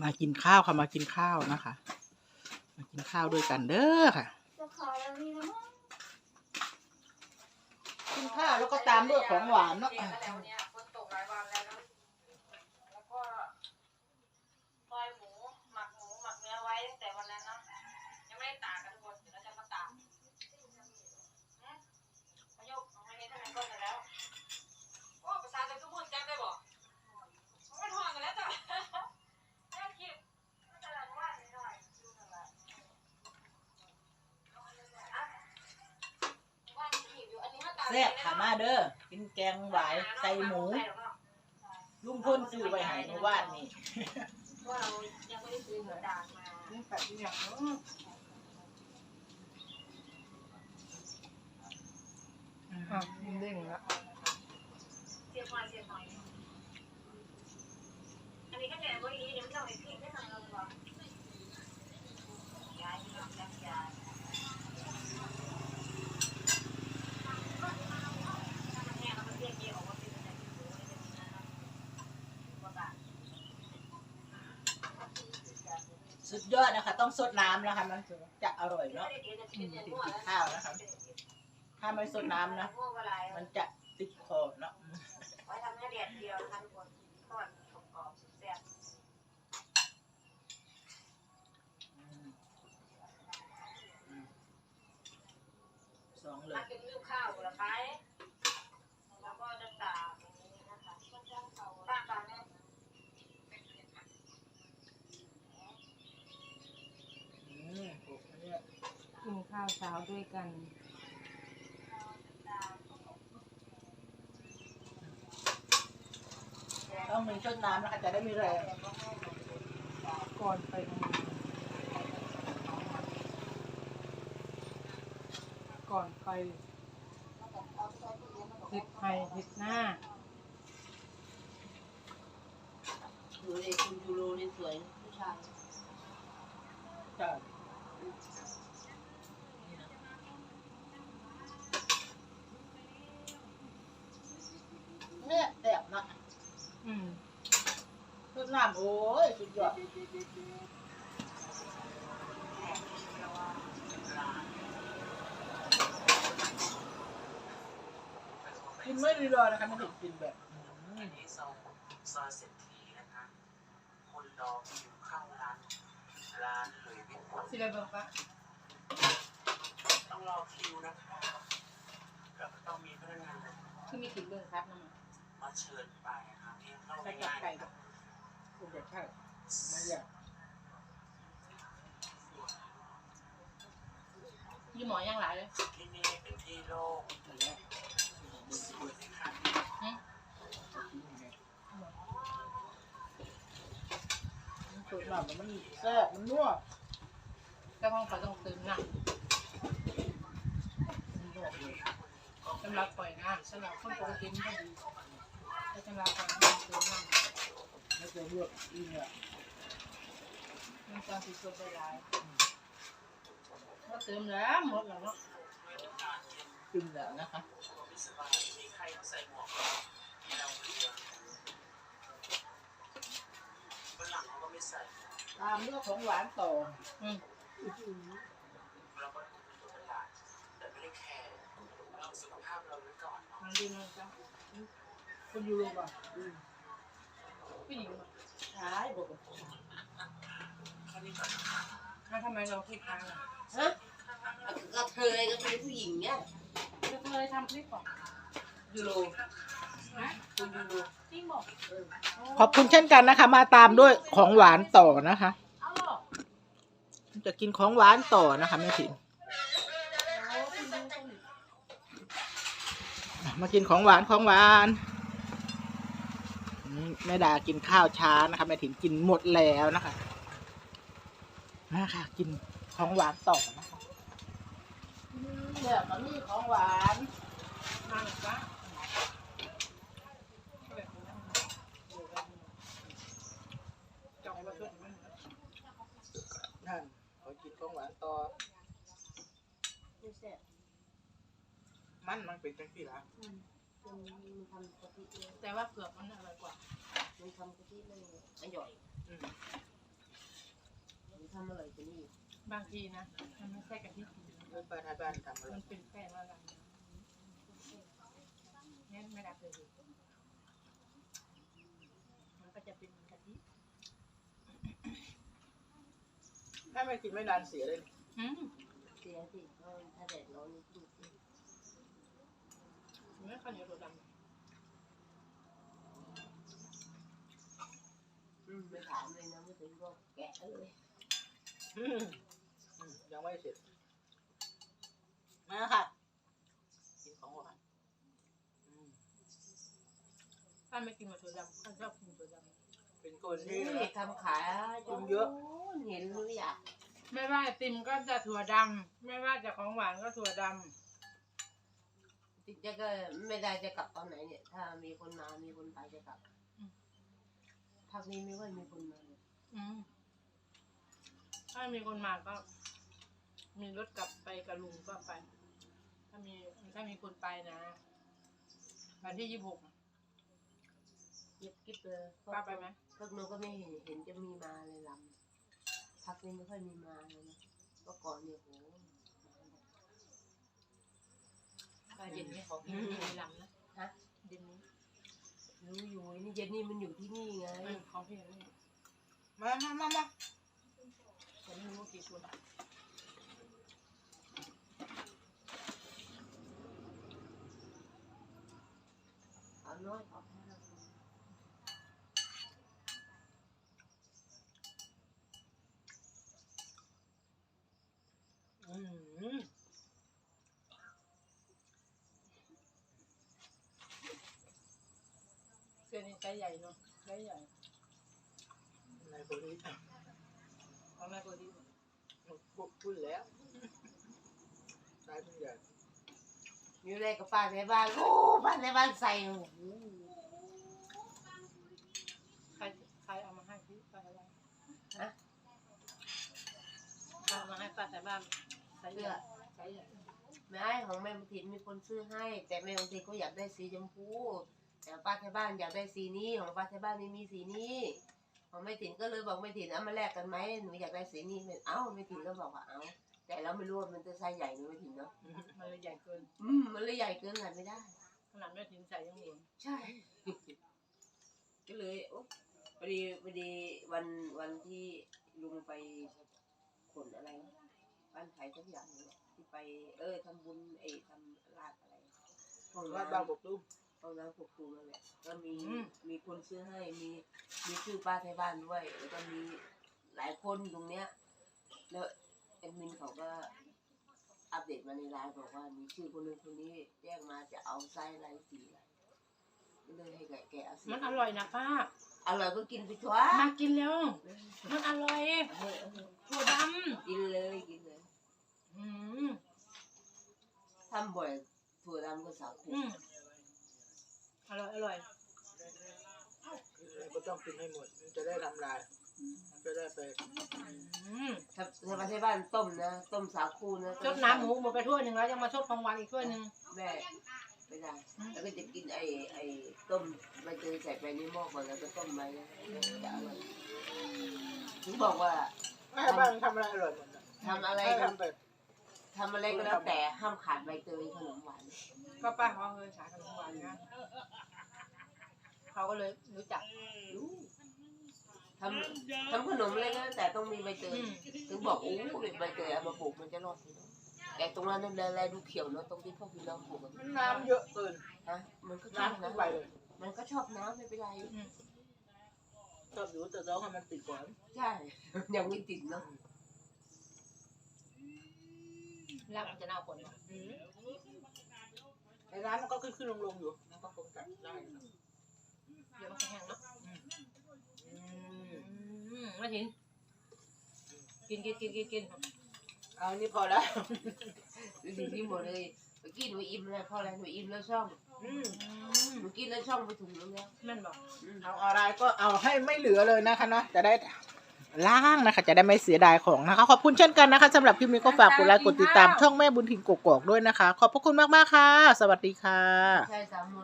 มากินข้าวค่ะมากินข้าวนะคะ มากินข้าวด้วยกันเด้อค่ะกินข้าวแล้วก็ตามด้วยของหวานเนาะเย็นแล้ววันเนี้ยฝนตกหลายวันแล้วนะแล้วก็ซอยหมูหมักหมูหมักเนื้อไว้ตั้งแต่วันนั้นเนาะยังไม่ได้ตากกันทุกคนเดี๋ยวเราจะมาตากหืมพายกเอาให้เห็นทางไหนก่อนเสร็จแล้วโอ้ภาษาจะทุกคนจำได้บ่ไม่ทอนกันแล้วจ้ะแค่คลิปก็จะแบบว่านิดหน่อยดูหน่อยละอะว่านี่คลิปอยู่อันนี้มาตาก แซ่บค่ะมาเด้อกินแกงหวายใส่หมู ลุงพ่นซื้อไว้ให้เมื่อวานนี่ว่าเรายังไม่ได้ซื้อหมูด่างมาเนี่แบบอย่างเนาะอะเด้งละ เสียบหน่อยเสียบหน่อยอันนี้ก็แหนมว่าอีเดี๋ยวมันจะเอาไปพริกได้ทางเราหรอย้ายย้ายย้ายย้ายถ้ามันแห้งแล้วมันเรียกเกี่ยวออกมาเป็นอะไรที่รู้ได้เป็นนะครับว่าแบบ สุดยอดนะคะ ต้องสดน้ำนะคะมันถึงจะอร่อยเนาะอืมถึงเนื้อกินข้าวนะคะ ถ้าไม่สดน้ำนะ มันจะติดคอเนาะไว้ทำให้แดดเดียวนะคะทุกคนทอดกรอบๆแซ่บสองเลยเป็นลูกข้าวเหรอไปแล้วก็จะตากอย่างนี้นะคะตากก่อนนะ อืมโอ้โหเนี่ย กินข้าวเช้าด้วยกัน ต้องมีสดน้ำนะคะจะได้มีแรงก่อนไปทำงานก่อนไปเห็ดไข่เห็ดหน้าดูเลยคุณยูโรนี่สวยผู้ชายใช่เนี่ยแสบนะ อืม สดน้ำโอ้ยสุดยอดกินไม่รีรอนะคะไม่ถึงกินแบบอืมอันนี้ซอยซอยเศรษฐีนะคะคนรอคิวเข้าร้านร้านหลุยส์วิตตองสิเลยบอกว่าต้องรอคิวนะคะแล้วก็ต้องมีพนักงานคือมีติดเรื่องครับน้องมาเชิญไปนะคะที่เข้าใส่ง่าย กับไก่แบบคุณจะใช่ไม่อยากยี่หมอยังหลายเลยๆที่นี่เป็นที่โล่งแต่แล้วสวยเลยค่ะสูตรหน่อยมันแซ่บมันนัวก็ต้องไปต้องเติมน้มันนัวเลยำสำหรับปล่อยน้ำสำหรับคนปกติมันก็ดี แต่สำหรับปล่อยน้ำเติมน้ไม่เลือกอีเนี่ยำมันจะติดไปหลายก็เติมแล้วหมดแล้วเนาะกินแล้วนะคะไม่สบามีใครมาใส่องของหวานต่ออืมเราก็เป็นตัวประหลาดแต่ไม่ได้แคร์เราสุขภาพเราไว้ก่อนเนาะมันดีมันจ้ะ คุณยูโรป่ะอืมผู้หญิงอะใช่บอกกับแค่นี้ก่อนแล้วทำไมเราคิดทางอะฮะกระเทยก็เป็นผู้หญิงเนี่ยจะเคยทำคลิปก่อนยูโรนะคุณยูโรจริงบอกขอบคุณเช่นกันนะคะ มาตามด้วยของหวานต่อนะคะเอาหรอจะกินของหวานต่อนะคะแม่ถินมากินของหวานของหวานนี่ แม่ดากินข้าวช้านะคะแม่ถินกินหมดแล้วนะคะมาค่ะกินของหวานต่อนะคะเนี่ยมันมีของหวานมาหรือเปล่าจองมาช่วยนั่นขอกินของหวานต่อไม่แซ่บมันมันเป็นจังซี่ละมันทำกะทิเลยแต่ว่าเปลือกมันอร่อยกว่ามัน ทำกะทิเลยอร่อยอืมทำอร่อยกว่านี้อีกบางทีนะ มันไม่ใช่กะทิเออป้าไทยบ้านทำอะไรมันเป็นแป้งอะไรเนี่ยไม่ได้เลยมันก็จะเป็นกะทิถ้าไม่กินไม่นานเสียเลย อืมเสียสิเพราะถ้าแดดร้อนนี่ดูสิ เนื้อข้าวเหนียวถั่วดำ อืม ไม่ถามเลยนะไม่ถึงก็แกะเลยอืมอืมยังไม่เสร็จมาค่ะกินของหวานอืมป้าไม่กินหมดถั่วดำป้าชอบกินถั่วดเป็นคนที่นี่ทำขายจนเยอะเห็นรู้อยากำไม่ว่าไอติมก็จะถั่วดำไม่ว่าจะของหวานก็ถั่วดติดจะก็ไม่ได้จะกลับตอนไหนเนี่ย ถ้ามีคนมามีคนไปจะกลับ พักนี้ไม่ค่อยมีคนมาเลยำอืมถ้ามีคนมาก็ มีรถกลับไปกับลุงก็ไป ถ้ามีถ้ามีคนไปนะ วันที่ยี่สิบหกเย็บกิ๊บเลยป้าไปไหมพวกนู้นก็ไม่เห็นเห็นจะมีมาเลยลำพักนี้ไม่ค่อยมีมาเลยนะเมื่อก่อนเนี่ยโหป้าเย็นนี้ของพี่มีลำนะฮะเย็นนี้ รู้อยู่นี่เจนนี่มันอยู่ที่นี่ไงเออของพี่นี่มามามามาฉันไม่รู้ว่ากี่คนเอาน้อยขอห้าอืมเสื้อนี้ไซส์ ใหญ่เนาะไซส์ใหญ่ในคนนี้ของแม่ตัวดีพูดพูดแล้วตายเป็นใหญ่อยู่ในกับป้าในบ้านโอ้ป้าในบ้านใส่โอ้โหใครใครเอามาให้พี่ป้าไทยบ้านฮะเอามาให้ป้าไทยบ้านไซส์ใหเสื้อญ่ไซส์ใหญ่แม่ของแม่บุญถินมีคนซื้อให้ แต่แม่บุญถินก็อยากได้สีชมพู แต่ป้าที่บ้านอยากได้สีนี้ของป้าที่บ้านไม่มีสีนี้ของแม่ถินก็เลยบอกแม่ถินเอามาแลกกันไหมหนูอยากได้สีนี้เอ้าแม่ถินก็บอกว่าเอาแต่เราไม่รู้ว่ามันจะไซส์ใหญ่หรือไม่ถินเนาะมันเลยใหญ่เกินอืมมันเลยใหญ่เกินใส่ไม่ได้ขนาดแม่ทิ้งใส่ยังหลวมใช่ ก็เลยโอ๊ะพอดีพอดีวันวันที่ลุงไปขนอะไรนะบ้านไผ่ทุกอย่างนี่แหละที่ไป เออทำบุญเอยทำลาดอะไรห้องวัดน้ำบางบกตุ้ม ห้องน้ำปกครูนั่นแหละก็มีมีคนซื้อให้มีมีชื่อป้าไทยบ้านด้วยแล้วก็มีหลายคนตรงเนี้ย แล้วแอดมินเขาก็อัปเดตมาในไลน์บอกว่ามีชื่อคนนึงคนนี้แจ้งมาจะเอาไส้อะไรสีอะไรก็เลยให้แกแกเอาสีมันอร่อยนะป้า อร่อยก็กินไปทั่วมากินแล้วมันอร่อยเออเออถั่วดกินเลยกินเลยำอืมทำบ่อยถั่วดำก็สาวคูอืม อร่อยอร่อยก็ต้องกินให้หมดมันจะได้ทำลายมันจะได้ไปอืมถ้าถ้ามาที่บ้านต้มนะ ต้มสาวคูนะชดน้ำหมูหมดไปถ้วยหนึ่งแล้วยังมาชดของหวานอีกถ้วยหนึ่งแม่ไม่ได้แล้วก็จะกินไอ้ไอ้ต้มใบเตยใส่ไปในหม้อก่อนแล้วก็ต้มไปจะอร่อยถึงบอกว่าแม่บ้านทำอะไรอร่อยหมดนะทำอะไรให้ก็ทำแบบทำอะไรก็แล้วแต่ห้ามขาดใบเตยขนมหวานก็ป้าเขาเคยขายขนมหวานนะ เขาก็เลยรู้จักรู้ทำทำขนมอะไรก็แล้วแต่ต้องมีใบเตยอืมถึงบอกโอ้ใบเตยเอามาปลูกมันจะรอดไหมเนาะแต่ตรงนั้นนั่นแลดูเขียวเนาะตรงที่พวกพี่น้องปลูกกันมันน้ำเยอะเกินฮะมันก็ชอบน้ำขึ้นน้ำไปเลยมันก็ชอบน้ำไม่เป็นไรอืมชอบอยู่แต่ต้องให้มันติดก่อนใช่ยังไม่ติดเนาะแล้วมันจะเน่าผลอืมในร้านมันก็ขึ้นขึ้นลงลงอยู่มันก็คงจัดได้นะเดี๋ยวมันจะแห้งเนาะอืมอืมมาถินกินกินกินกินกินเอานี่พอแล้วดูสิที่หมดเลยเมื่อกี้หนูอิ่มเลยเพราะอะไรหนูอิ่มแล้วช่องอืมหนูกินแล้วช่องไปถุงนึงแล้วแม่นบอกอืมเอาอะไรก็เอาให้ไม่เหลือเลยนะคะเนาะจะได้ล้างนะคะ จะได้ไม่เสียดายของนะคะ ขอบคุณเช่นกันนะคะสำหรับคลิปนี้ก็ฝากกดไลค์กดติดตามช่องแม่บุญถิ่นกกอกด้วยนะคะ ขอบพระคุณมากๆค่ะ สวัสดีค่ะใช่สามโม